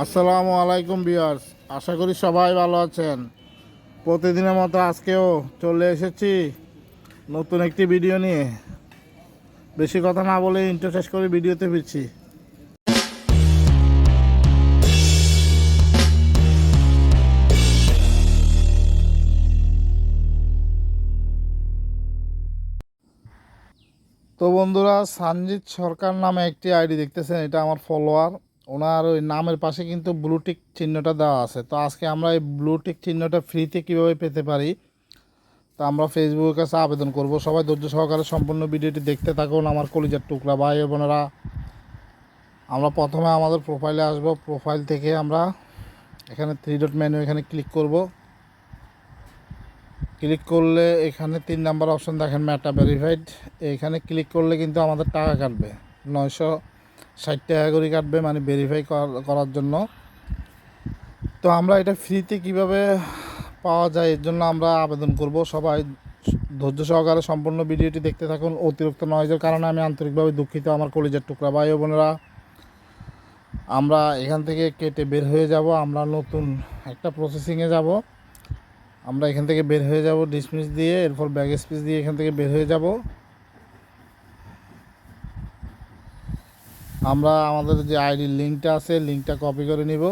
আসসালামু আলাইকুম বিয়ার্স আশা করি সবাই ভালো আছেন। প্রতিদিনের মতো আজকেও চলে এসেছি নতুন একটি ভিডিও নিয়ে। বেশি কথা না বলে শেষ করে ভিডিওতে ফিরছি। তো বন্ধুরা সঞ্জিত সরকার নামে একটি আইডি দেখতেছেন, এটা আমার ফলোয়ার ওনার ওই নামের পাশে কিন্তু ব্লুটিক চিহ্নটা দেওয়া আছে। তো আজকে আমরা এই ব্লুটিক চিহ্নটা ফ্রিতে কীভাবে পেতে পারি? তা আমরা ফেসবুকের কাছে আবেদন করব। সবাই ধৈর্য সহকারে সম্পূর্ণ ভিডিওটি দেখতে থাকুন আমার কলিজার টুকরা। ভাই বোনেরা, আমরা প্রথমে আমাদের প্রোফাইলে আসব। প্রোফাইল থেকে আমরা এখানে থ্রি ডট মেনু এখানে ক্লিক করব। ক্লিক করলে এখানে তিন নাম্বার অপশন দেখেন ম্যাটা ভেরিফাইড এখানে ক্লিক করলে কিন্তু আমাদের টাকা কাটবে। নয়শো ষাট টাকা করে কাটবে মানে ভেরিফাই করার জন্য। তো আমরা এটা ফ্রিতে কীভাবে পাওয়া যায়, এর জন্য আমরা আবেদন করব। সবাই ধৈর্য সহকারে সম্পূর্ণ ভিডিওটি দেখতে থাকুন। অতিরিক্ত নয়েজের কারণে আমি আন্তরিকভাবে দুঃখিত আমার কলেজের টুকরা ভাই বোনেরা। আমরা এখান থেকে কেটে বের হয়ে যাব। আমরা নতুন একটা প্রসেসিংয়ে যাব। আমরা এখান থেকে বের হয়ে যাব ডিসমিস দিয়ে, এরপর ব্যাগ স্পিস দিয়ে এখান থেকে বের হয়ে যাব। আমরা আমাদের যে আইডির লিঙ্কটা আছে, লিঙ্কটা কপি করে নিব।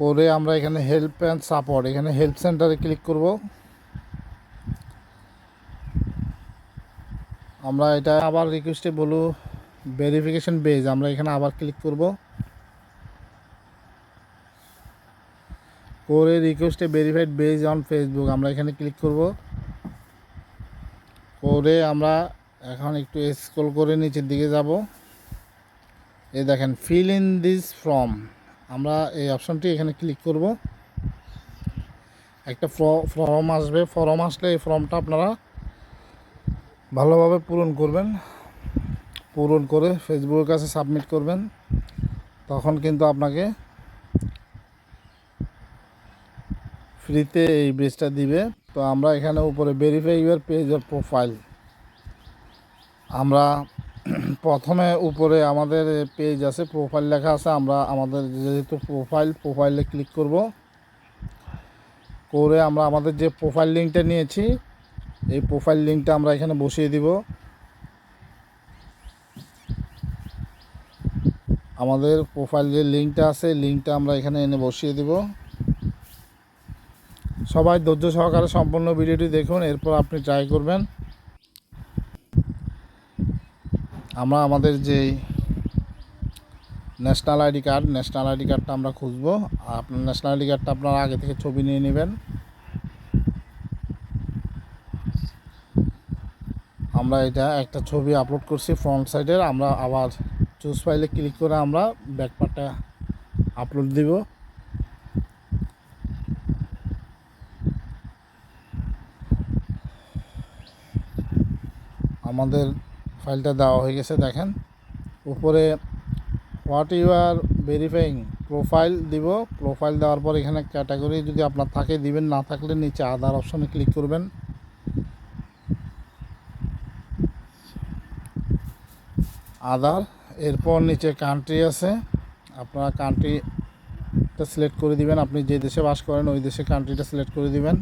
করে আমরা এখানে হেল্প অ্যান্ড সাপোর্ট এখানে হেল্প সেন্টারে ক্লিক করব। আমরা এটা আবার রিকোয়েস্টে বলু ভেরিফিকেশন বেজ আমরা এখানে আবার ক্লিক করব। করে রিকোয়েস্টে ভেরিফাইড বেজ অন ফেসবুক আমরা এখানে ক্লিক করব। করে আমরা এখন একটু স্ক্রল করে নিচের দিকে যাব। এই দেখেন ফিল ইন দিস ফর্ম আমরা এই অপশনটি এখানে ক্লিক করব। একটা ফর্ম আসবে। ফর্ম আসলে এই ফর্মটা আপনারা ভালোভাবে পূরণ করবেন। পূরণ করে ফেসবুকের কাছে সাবমিট করবেন। তখন কিন্তু আপনাকে ফ্রিতে এই বেজটা দিবে। তো আমরা এখানে উপরে verify your page of profile আমরা প্রথমে উপরে আমাদের পেজ আছে প্রোফাইল লেখা আছে, আমরা আমাদের যেহেতু প্রোফাইল প্রোফাইলে ক্লিক করব। করে আমরা আমাদের যে প্রোফাইল লিঙ্কটা নিয়েছি, এই প্রোফাইল লিঙ্কটা আমরা এখানে বসিয়ে দিব। আমাদের প্রোফাইল যে লিঙ্কটা আছে লিঙ্কটা আমরা এখানে এনে বসিয়ে দিব। সবাই ধৈর্য সহকারে সম্পূর্ণ ভিডিওটি দেখুন, এরপর আপনি ট্রাই করবেন। আমরা আমাদের যে national ID card national ID কার্ডটা আমরা খুঁজবো। আপনার ন্যাশনাল আইডি কার্ডটা আপনারা আগে থেকে ছবি নিয়ে নেবেন। আমরা এটা একটা ছবি আপলোড করছি ফ্রন্ট সাইডের আমরা আবার চুজ ফাইলে ক্লিক করে আমরা ব্যাকপার্টটা আপলোড দিব। আমাদের ফাইলটা দেওয়া হয়ে গেছে, দেখেন। উপরে what you are verifying profile দিব। প্রোফাইল দেওয়ার পর এখানে ক্যাটাগরি যদি আপনার থাকে, দিবেন। না থাকলে নিচে আধার অপশনে ক্লিক করবেন। আধার এরপর নিচে কান্ট্রি আছে। আপনারা কান্ট্রিটা সিলেক্ট করে দিবেন। আপনি যে দেশে বাস করেন, ওই দেশে কান্ট্রিটা সিলেক্ট করে দিবেন।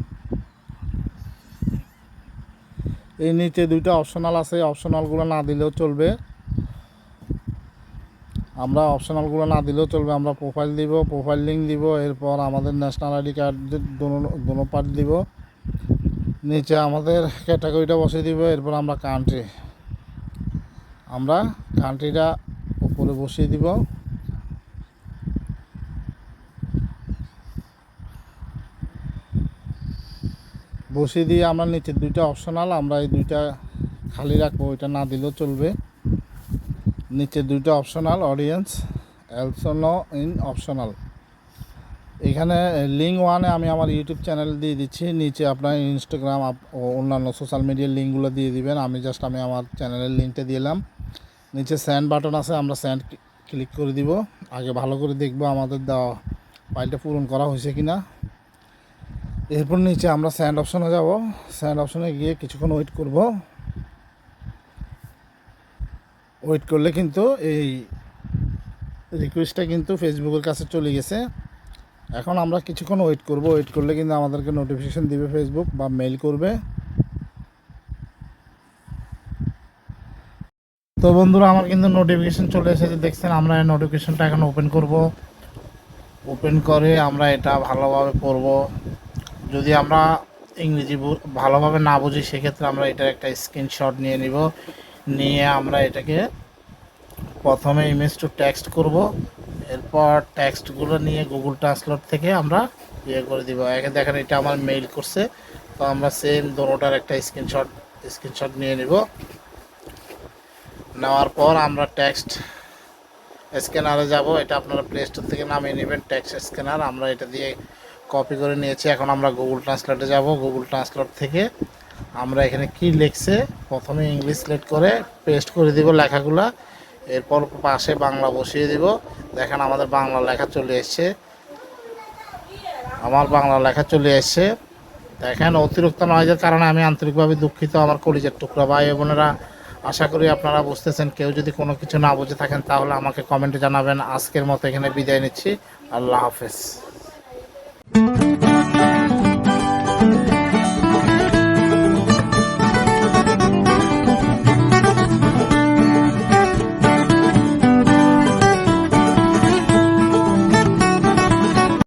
এই নিচে দুইটা অপশনাল আছে অপশনালগুলো না দিলেও চলবে। আমরা অপশনালগুলো না দিলেও চলবে, আমরা প্রোফাইল দিব প্রোফাইল লিঙ্ক দিব, এরপর আমাদের ন্যাশনাল আইডি কার্ড দোনো পার্ট দিব। নিচে আমাদের ক্যাটাগরিটা বসিয়ে দিব, এরপর আমরা কান্ট্রি আমরা কান্ট্রিটা উপরে বসিয়ে দিব। বসিয়ে দিয়ে আমরা নিচে দুইটা অপশনাল আমরা এই দুইটা খালি রাখব, ওইটা না দিলেও চলবে। নিচে দুইটা অপশনাল অডিয়েন্স অ্যালসোনো ইন অপশনাল এখানে লিঙ্ক ওয়ানে আমি আমার ইউটিউব চ্যানেল দিয়ে দিচ্ছি, নিচে আপনার ইনস্টাগ্রাম ও অন্যান্য সোশ্যাল মিডিয়ার লিঙ্কগুলো দিয়ে দিবেন। আমি জাস্ট আমি আমার চ্যানেলের লিঙ্কটা দিলাম। নিচে স্যান্ড বাটন আছে, আমরা স্যান্ড ক্লিক করে দিব। আগে ভালো করে দেখব আমাদের দেওয়া ফাইলটা পূরণ করা হয়েছে কি না এরপর নিচে আমরা স্যান্ড অপশনে যাব। স্যান্ড অপশনে গিয়ে কিছুক্ষণ ওয়েট করব। ওয়েট করলে কিন্তু এই রিকোয়েস্টটা কিন্তু ফেসবুকের কাছে চলে গেছে। এখন আমরা কিছুক্ষণ ওয়েট করব। ওয়েট করলে কিন্তু আমাদেরকে নোটিফিকেশান দিবে ফেসবুক বা মেইল করবে। তো বন্ধুরা, আমার কিন্তু নোটিফিকেশান চলে এসেছে। দেখছেন, আমরা এই নোটিফিকেশনটা এখন ওপেন করব। ওপেন করে আমরা এটা ভালোভাবে পড়ব। যদি আমরা ইংরেজি ভালোভাবে না বুঝি, সেক্ষেত্রে আমরা এটার একটা স্ক্রিনশট নিয়ে নিব। নিয়ে আমরা এটাকে প্রথমে ইমেজ টু টেক্সট করব। এরপর টেক্সটগুলো নিয়ে গুগল ট্রান্সলেট থেকে আমরা ইয়ে করে দিব। একে দেখেন, এটা আমার মেইল করছে। তো আমরা সেম দোনোটার একটা স্ক্রিনশট স্ক্রিনশট নিয়ে নিব। নেওয়ার পর আমরা টেক্সট স্ক্যানারে যাব। এটা আপনারা প্লে স্টোর থেকে নামিয়ে নেবেন। টেক্সট স্ক্যানার আমরা এটা দিয়ে কপি করে নিয়েছি। এখন আমরা গুগল ট্রান্সলেটে যাব। গুগল ট্রান্সলেট থেকে আমরা এখানে কি লিখছে? প্রথমে ইংলিশ সিলেক্ট করে পেস্ট করে দিব লেখাগুলা। এরপর পাশে বাংলা বসিয়ে দিব। দেখেন আমাদের বাংলা লেখা চলে এসছে। আমার বাংলা লেখা চলে এসছে। দেখেন অতিরিক্ত নয়েজের কারণে আমি আন্তরিকভাবে দুঃখিত আমার কলিজের টুকরা। ভাই বোনেরা, আশা করি আপনারা বুঝতেছেন। কেউ যদি কোনো কিছু না বুঝে থাকেন তাহলে আমাকে কমেন্টে জানাবেন। আজকের মতো এখানে বিদায় নিচ্ছি। আল্লাহ হাফেজ।